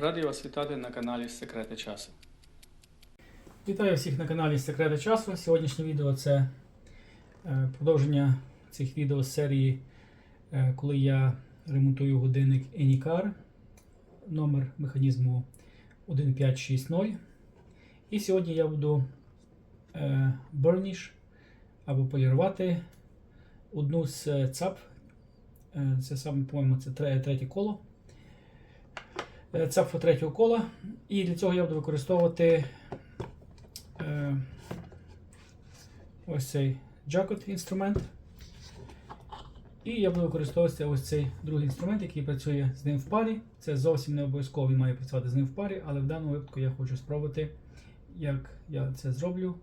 Радий вас вітати на каналі Секрети часу. Вітаю всіх на каналі Секрети часу. Сьогоднішнє відео це е, продовження цих відео з серії, е, коли я ремонтую годинник Anycar, номер механізму 1560. І сьогодні я буду е, burnish або полірувати одну з цап. Це саме, по-моєму, це третє коло. Е, Цапфа третього кола. І для цього я буду використовувати е, ось цей джакот інструмент. І я буду використовувати ось цей другий інструмент, який працює з ним в парі. Це зовсім не обов'язково він має працювати з ним в парі, але в даному випадку я хочу спробувати, як я це зроблю.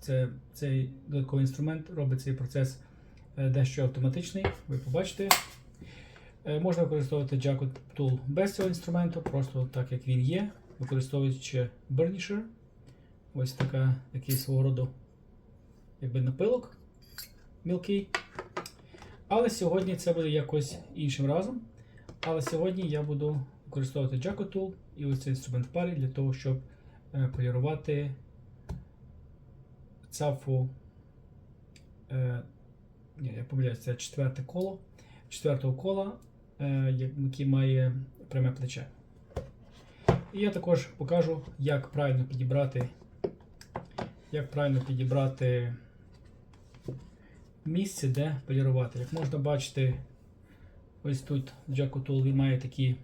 Це, цей додатковий інструмент робить цей процес е, дещо автоматичний. Ви побачите. Е, Можна використовувати Jacket Tool без цього інструменту, просто так як він є, використовуючи Burnisher. Ось така, такий свого роду якби напилок мілкий. Але сьогодні це буде якось іншим разом. Але сьогодні я буду використовувати Jacket Tool і ось цей інструмент в парі для того, щоб е, полірувати цафу. Е, ні, я помиляюсь, це четверте коло. Четвертого кола, який має пряме плече. І я також покажу, як правильно підібрати, як правильно підібрати місце, де полірувати. Як можна бачити, ось тут Jacko Tool він має такі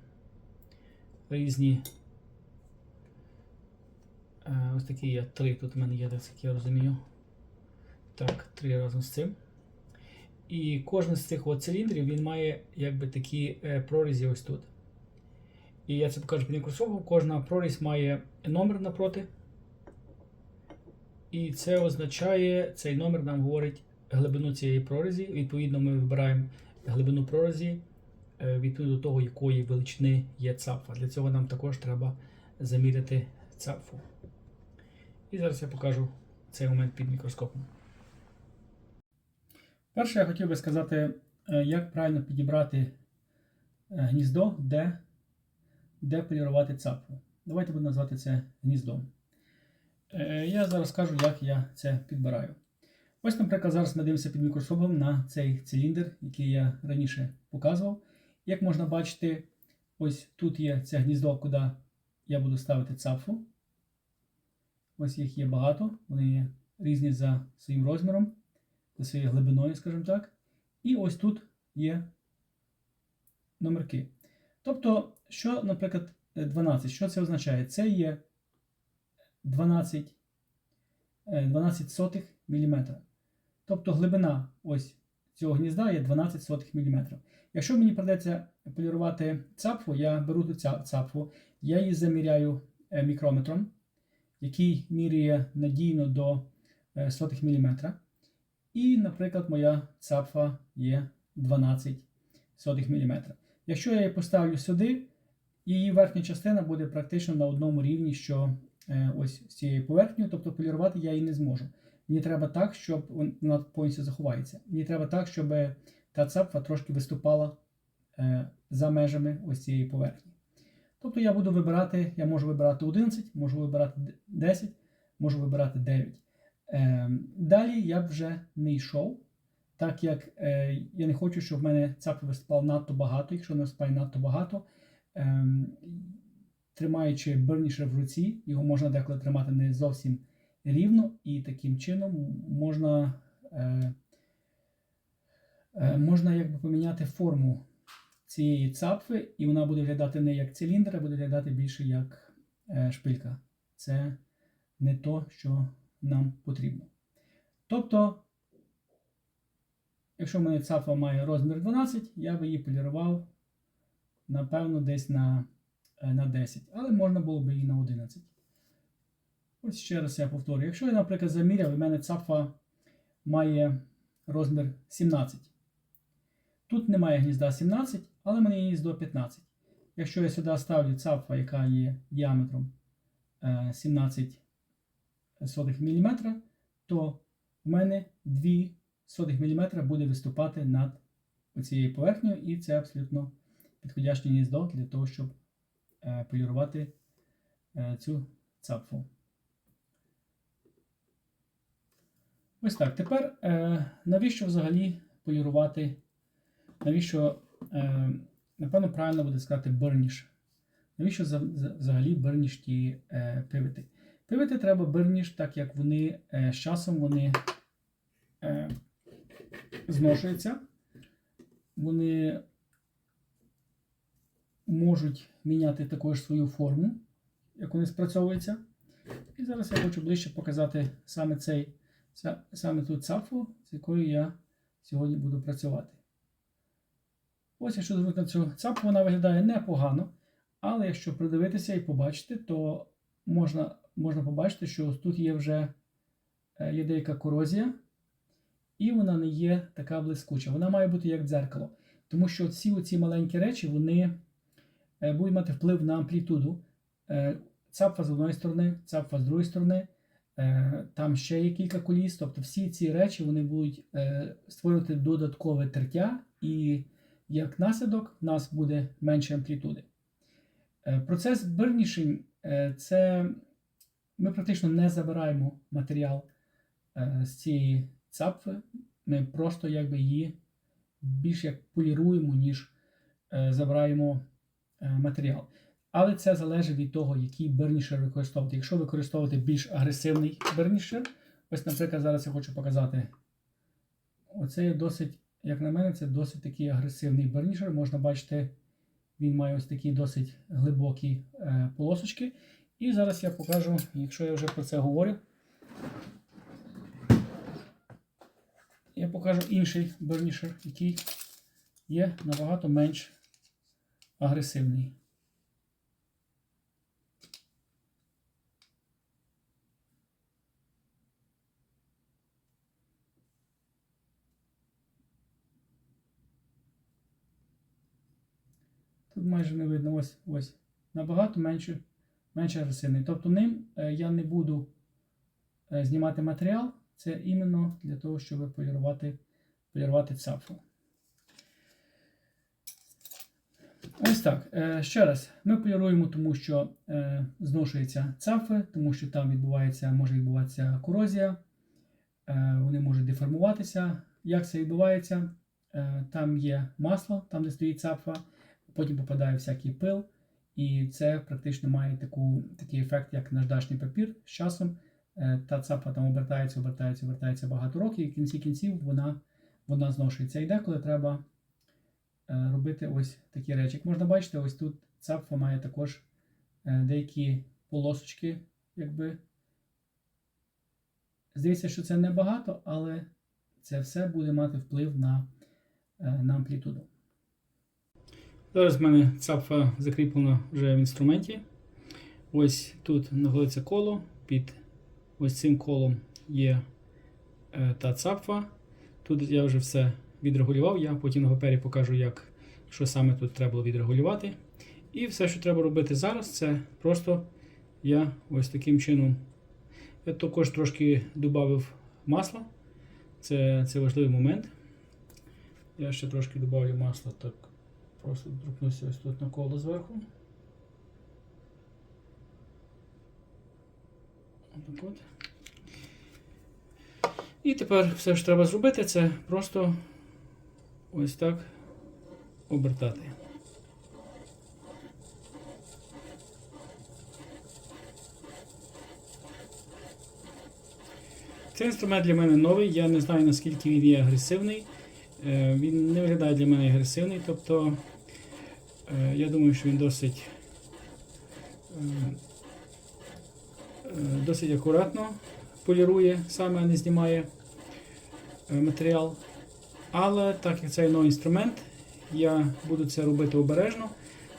різні. е, Ось такі є три. Тут в мене є, як я розумію. Так, три разом з цим. І кожен з цих от циліндрів він має якби такі е, прорізі ось тут. І я це покажу під мікрософтом. Кожна прорізь має номер напроти. І це означає, цей номер нам говорить глибину цієї прорізі. Відповідно, ми вибираємо глибину прорізі е, відповідно до того, якої величини є цапфа. Для цього нам також треба заміряти цапфу. І зараз я покажу цей момент під мікроскопом. Перше, я хотів би сказати, е, як правильно підібрати е, гніздо, де, де полірувати цапфу. Давайте будемо назвати це гніздом. Е, Я зараз скажу, як я це підбираю. Ось, наприклад, зараз ми дивимося під мікроскопом на цей циліндр, який я раніше показував. Як можна бачити, ось тут є це гніздо, куди я буду ставити цапфу. Ось їх є багато, вони є різні за своїм розміром своєю глибиною, скажімо так. І ось тут є номерки. Тобто, що, наприклад, 12, що це означає? Це є 12 е, 12 сотих мм. Тобто глибина ось цього гнізда є 12 сотих мм. Якщо мені придеться полірувати цапфу, я беру ту цапфу, я її заміряю е, мікрометром, який міряє надійно до е, сотих міліметра. І, наприклад, моя цапфа є 12 сотих мм. Якщо я її поставлю сюди, її верхня частина буде практично на одному рівні, що е, ось з цією поверхнею, тобто полірувати я її не зможу. Мені треба так, щоб вона повністю заховається. Мені треба так, щоб та цапфа трошки виступала е, за межами ось цієї поверхні. Тобто я буду вибирати, я можу вибирати 11, можу вибирати 10, можу вибирати 9. Е, Далі я б вже не йшов, так як е, я не хочу, щоб в мене цапи виступало надто багато. Якщо не виступає надто багато, е, тримаючи бурніше в руці, його можна деколи тримати не зовсім рівно, і таким чином можна, е, е, можна якби поміняти форму цієї цапфи, і вона буде виглядати не як циліндр, а буде виглядати більше як е, шпилька. Це не то, що нам потрібно. Тобто, якщо в мене цапа має розмір 12, я би її полірував, напевно, десь на, е, на 10, але можна було б і на 11. Ось ще раз я повторюю. Якщо я, наприклад, заміряв, і в мене цапа має розмір 17. Тут немає гнізда 17, але мене є гніздо 15. Якщо я сюди ставлю цапфа, яка є діаметром е, 17 сотих мм, то в мене 2 сотих мм буде виступати над цією поверхнею, і це абсолютно підходяще гніздо для того, щоб е, полірувати е, цю цапфу. Ось так. Тепер е, навіщо взагалі полірувати? Навіщо, напевно, правильно буде сказати берніш. Навіщо за, за- взагалі берніш ті пивити? Пивити треба берніш, так як вони е, з часом вони е, зношуються. Вони можуть міняти також свою форму, як вони спрацьовуються. І зараз я хочу ближче показати саме цей, са- саме ту цапфу, з якою я сьогодні буду працювати. Ось, якщо звернути на цю цапфу, вона виглядає непогано, але якщо придивитися і побачити, то можна, можна побачити, що тут є вже е, є деяка корозія, і вона не є така блискуча. Вона має бути як дзеркало. Тому що ці оці маленькі речі вони е, будуть мати вплив на амплітуду. Е, Цапфа з одної сторони, цапфа з другої сторони. Е, Там ще є кілька коліс. Тобто всі ці речі вони будуть е, створювати додаткове тертя, і як наслідок в нас буде менше амплітуди. Е, Процес бирнішень е, це ми практично не забираємо матеріал е, з цієї цапфи. Ми просто якби її більш як поліруємо, ніж е, забираємо е, матеріал. Але це залежить від того, який бернішер використовувати. Якщо використовувати більш агресивний бернішер, ось, наприклад, зараз я хочу показати. Оце є досить, як на мене, це досить такий агресивний бернішер. Можна бачити, він має ось такі досить глибокі полосочки. І зараз я покажу, якщо я вже про це говорю, я покажу інший бернішер, який є набагато менш агресивний. Тут майже не видно ось ось. Набагато менше, менше агресивний. Тобто ним е, я не буду е, знімати матеріал. Це іменно для того, щоб полірувати, полірувати цапфу. Ось так. Е, Ще раз, ми поліруємо, тому що зношуються цапфи, тому що там відбувається, може відбуватися корозія, вони можуть деформуватися. Як це відбувається? Там є масло, там де стоїть цапфа, потім попадає всякий пил, і це практично має таку, такий ефект, як наждачний папір з часом. Е, Та цапфа там обертається, обертається, обертається багато років, і в кінці кінців вона, вона зношується. І деколи треба е, робити ось такі речі. Як можна бачити, ось тут цапфа має також е, деякі полосочки, якби. Здається, що це небагато, але це все буде мати вплив на, на амплітуду. Зараз в мене цапфа закріплена вже в інструменті. Ось тут знаходиться коло. Під ось цим колом є е, та цапфа. Тут я вже все відрегулював. Я потім на папері покажу, як, що саме тут треба було відрегулювати. І все, що треба робити зараз, це просто я ось таким чином. Я також трошки додав масла. Це, це важливий момент. Я ще трошки додавлю масла, так просто друкнуся ось тут на коло зверху. Отак от. І тепер все, що треба зробити, це просто ось так обертати. Цей інструмент для мене новий, я не знаю наскільки він є агресивний. Е, Він не виглядає для мене агресивний, тобто я думаю, що він досить, е, е, досить акуратно полірує, саме не знімає е, матеріал. Але так як це новий інструмент, я буду це робити обережно.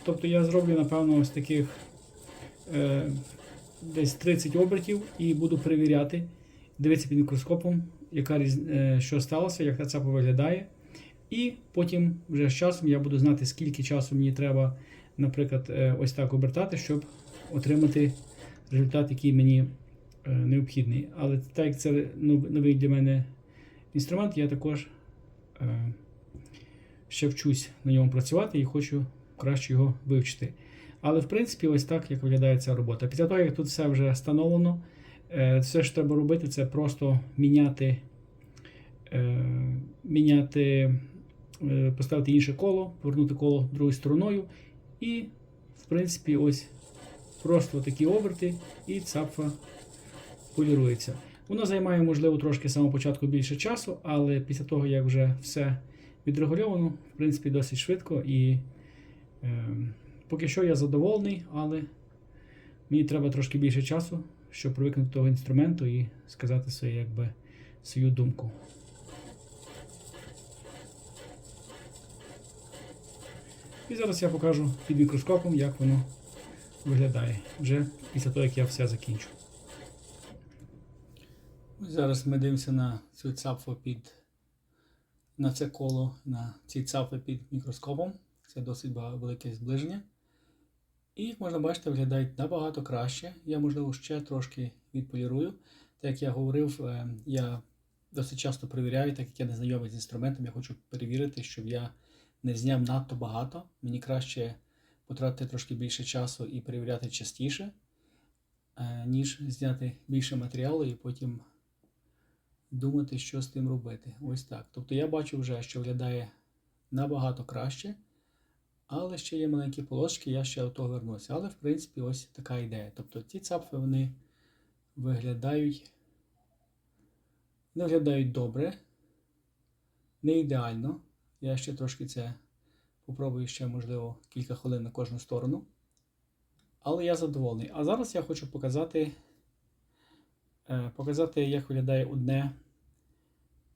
Тобто я зроблю, напевно, ось таких е, десь 30 обертів і буду перевіряти, дивитися під мікроскопом, яка е, що сталося, як цапа виглядає. І потім вже з часом я буду знати, скільки часу мені треба, наприклад, е, ось так обертати, щоб отримати результат, який мені е, необхідний. Але так як це новий для мене інструмент, я також е, ще вчусь на ньому працювати і хочу краще його вивчити. Але в принципі, ось так як виглядає ця робота. Після того, як тут все вже встановлено, все, що треба робити, це просто міняти, міняти, поставити інше коло, повернути коло другою стороною. І, в принципі, ось просто такі оберти, і цапфа полірується. Воно займає, можливо, трошки самого початку більше часу, але після того, як вже все відрегульовано, в принципі, досить швидко. І е, поки що я задоволений, але мені треба трошки більше часу, щоб привикнути до того інструменту і сказати своє, якби, свою думку. І зараз я покажу під мікроскопом, як воно виглядає вже після того, як я все закінчу. Зараз ми дивимося на цю цапфу під на це коло, на ці цапи під мікроскопом. Це досить велике зближення. І як можна бачити, виглядають набагато краще. Я, можливо, ще трошки відполірую. Так як я говорив, е, я досить часто перевіряю, так як я не знайомий з інструментом, я хочу перевірити, щоб я не зняв надто багато. Мені краще потратити трошки більше часу і перевіряти частіше, е, ніж зняти більше матеріалу і потім думати, що з тим робити. Ось так. Тобто я бачу вже, що виглядає набагато краще, але ще є маленькі полосочки, я ще до того вернуся. Але, в принципі, ось така ідея. Тобто ці цапфи вони виглядають, не виглядають добре, не ідеально. Я ще трошки це попробую ще, можливо, кілька хвилин на кожну сторону. Але я задоволений. А зараз я хочу показати, е, показати, як виглядає одне,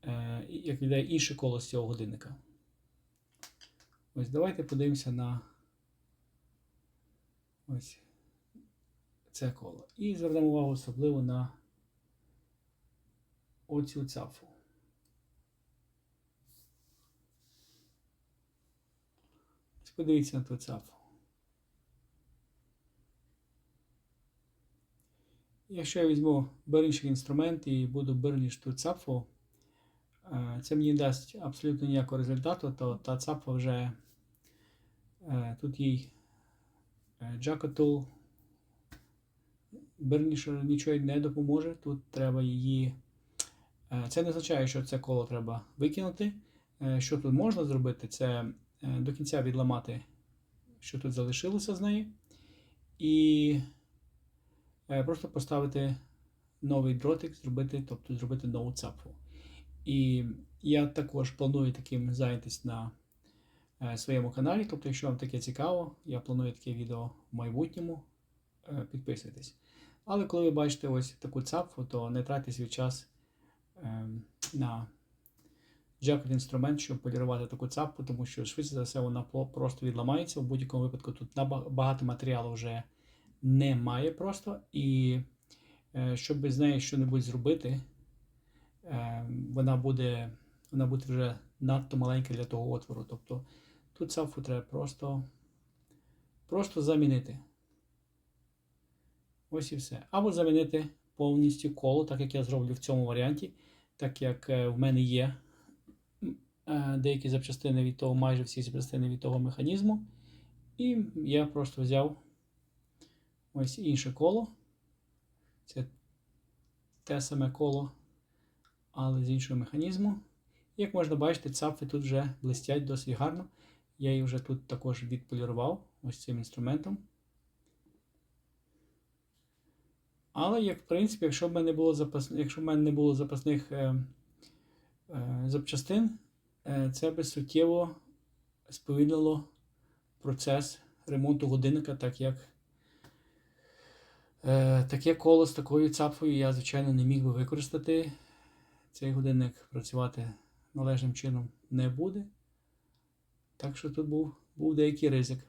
е, як виглядає інше коло з цього годинника. Ось давайте подивимося на ось це коло. І звернемо увагу особливо на оцю цафу. Подивіться на ту цафу. Якщо я візьму берніший інструмент і буду берніш ту цапфу, е, це мені дасть абсолютно ніякого результату, то та цапфа вже е, тут їй джакотул бернішер нічого не допоможе. Тут треба її. е, Це не означає, що це коло треба викинути. Е, Що тут можна зробити, це е, до кінця відламати, що тут залишилося з неї. І е, просто поставити новий дротик, зробити, тобто зробити нову цапфу. І я також планую таким зайнятися на е, своєму каналі. Тобто, якщо вам таке цікаво, я планую таке відео в майбутньому. е, Підписуйтесь. Але коли ви бачите ось таку цапфу, то не тратьте свій час е, на джекот інструмент, щоб полірувати таку цапку, тому що швидше за все вона просто відламається. В будь-якому випадку тут багато матеріалу вже немає просто. І е, щоб з нею щось зробити, е, вона буде, вона буде вже надто маленька для того отвору. Тобто тут цапфу треба просто, просто замінити. Ось і все. Або замінити повністю коло, так як я зроблю в цьому варіанті, так як е, в мене є деякі запчастини від того, майже всі запчастини від того механізму. І я просто взяв ось інше коло. Це те саме коло, але з іншого механізму. Як можна бачити, цапфи тут вже блистять досить гарно. Я її вже тут також відполірував ось цим інструментом. Але, як в принципі, якщо б мене було запас... якщо в мене не було запасних е... Е... запчастин, е... це би суттєво сповільнило процес ремонту годинника, так як е... таке коло з такою цапфою я, звичайно, не міг би використати. Цей годинник працювати належним чином не буде. Так що тут був, був деякий ризик.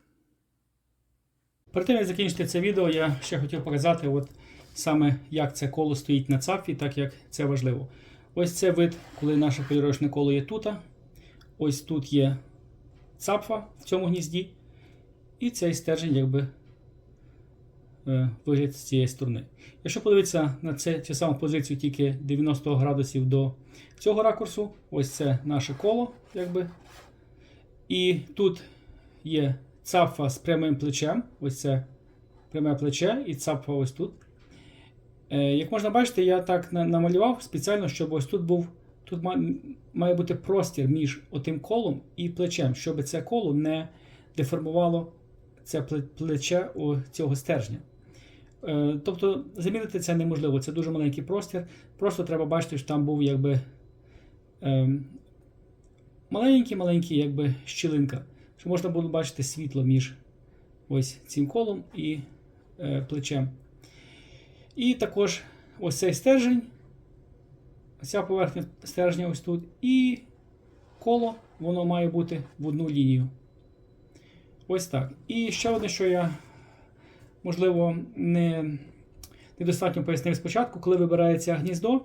Перед тим, як закінчити це відео, я ще хотів показати, от саме як це коло стоїть на цапфі, так як це важливо. Ось це вид, коли наше поліровочне коло є тут. Ось тут є цапфа в цьому гнізді. І цей стержень, якби е, вигляд з цієї сторони. Якщо подивитися на це, цю саму позицію тільки 90 градусів до цього ракурсу, ось це наше коло, якби. І тут є цапфа з прямим плечем. Ось це пряме плече і цапфа ось тут. Е, Як можна бачити, я так намалював спеціально, щоб ось тут був. Тут має бути простір між отим колом і плечем, щоб це коло не деформувало це плече у цього стержня. Е, Тобто замінити це неможливо, це дуже маленький простір. Просто треба бачити, що там був якби ем, маленький-маленький якби щілинка, що можна було бачити світло між ось цим колом і е, плечем. І також ось цей стержень, ця поверхня стержня ось тут, і коло воно має бути в одну лінію. Ось так. І ще одне, що я, можливо, не, недостатньо пояснив спочатку, коли вибирається гніздо.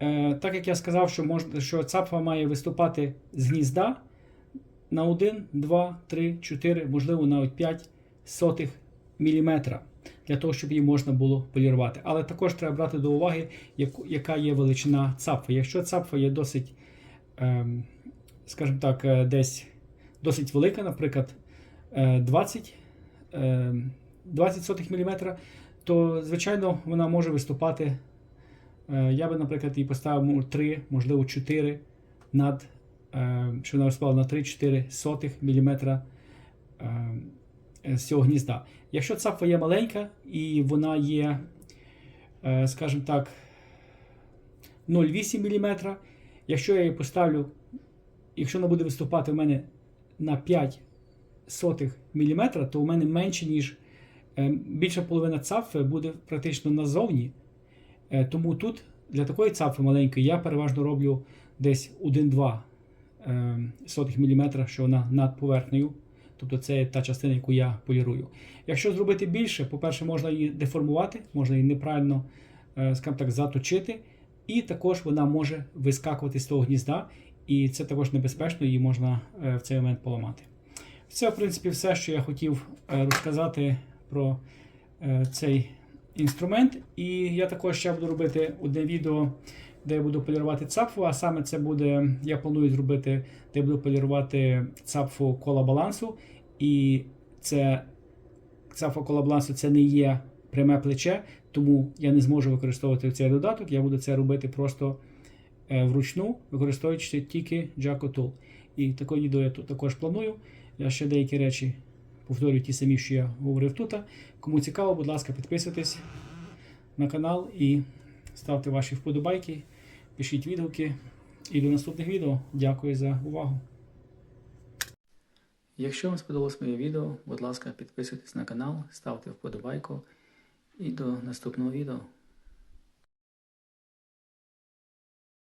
Е, так як я сказав, що, можна, що цапфа має виступати з гнізда на 1, 2, 3, 4, можливо, навіть 5 сотих міліметра, для того, щоб її можна було полірувати. Але також треба брати до уваги, яка є величина цапфи. Якщо цапфа є досить, ем, скажімо так, е, десь досить велика, наприклад, е, 20, ем, 20 сотих міліметра, то, звичайно, вона може виступати. Е, Я би, наприклад, її поставив 3, можливо, 4 над, е, що вона виступала на 3-4 сотих міліметра з цього гнізда. Якщо цапфа є маленька і вона є, е, скажімо так, 0,8 мм, якщо я її поставлю, якщо вона буде виступати в мене на 5 сотих міліметра, то у мене менше, ніж е, більша половина цапфи буде практично назовні. Е, Тому тут для такої цапфи маленької я переважно роблю десь 1-2 е, сотих міліметра, що вона над поверхнею. Тобто це та частина, яку я полірую. Якщо зробити більше, по-перше, можна її деформувати, можна її неправильно, е, скажімо так, заточити, і також вона може вискакувати з того гнізда, і це також небезпечно, її можна е, в цей момент поламати. Це, в принципі, все, що я хотів е, розказати про цей інструмент. І я також ще буду робити одне відео, де я буду полірувати цапфу, а саме це буде, я планую зробити, де я буду полірувати цапфу кола балансу. І це цапфа кола балансу це не є пряме плече, тому я не зможу використовувати цей додаток. Я буду це робити просто е, вручну, використовуючи тільки Jaco Tool. І таке відео я тут також планую. Я ще деякі речі повторюю ті самі, що я говорив тут. Кому цікаво, будь ласка, підписуйтесь на канал і ставте ваші вподобайки, пишіть відгуки. І до наступних відео. Дякую за увагу. Якщо вам сподобалось моє відео, будь ласка, підписуйтесь на канал, ставте вподобайку і до наступного відео.